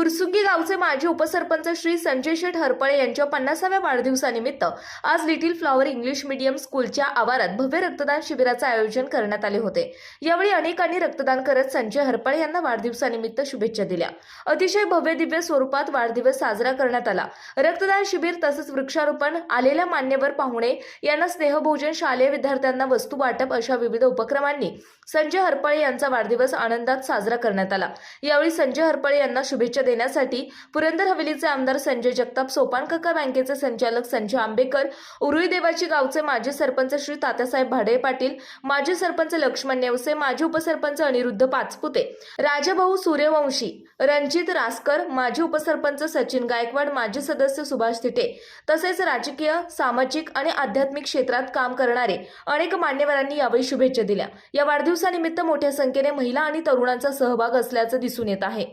फुरसुंगी गावचे माजी उपसरपंच श्री संजय शेठ हरपळे यांच्या पन्नासाव्या वाढदिवसानिमित्त आज लिटिल फ्लॉवर इंग्लिश मीडियम स्कूलच्या आवारात भव्य रक्तदान शिबिराचे आयोजन करण्यात आले होते. यावेळी अनेकांनी रक्तदान करत संजय हरपळे यांना वाढदिवसानिमित्त शुभेच्छा दिल्या. अतिशय भव्य दिव्य स्वरूपात वाढदिवस साजरा करण्यात आला. रक्तदान शिबिर तसंच वृक्षारोपण आलेल्या मान्यवर पाहुणे यांना स्नेहभोजन शालेय विद्यार्थ्यांना वस्तू वाटप अशा विविध उपक्रमांनी संजय हरपळे यांचा वाढदिवस आनंदात साजरा करण्यात आला. यावेळी संजय हरपळे यांना शुभेच्छा देण्यासाठी पुरंदर हवेलीचे आमदार संजय जगताप सोपानकाका बँकेचे संचालक संजय आंबेकर उरुई देवाची गावचे माजी सरपंच श्री तात्यासाहेब भाडे पाटील माजी सरपंच लक्ष्मण नेवसे माजी उपसरपंच अनिरुद्ध पाचपुते राजाभाऊ सूर्यवंशी रणजित रासकर माजी उपसरपंच सचिन गायकवाड माजी सदस्य सुभाष थिटे तसेच राजकीय सामाजिक आणि आध्यात्मिक क्षेत्रात काम करणारे अनेक मान्यवरांनी यावेळी शुभेच्छा दिल्या. या वाढदिवसानिमित्त मोठ्या संख्येने महिला आणि तरुणांचा सहभाग असल्याचं दिसून येत आहे.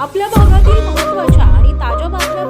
आपल्या भागातील महत्त्वाच्या आणि ताज्या बातम्या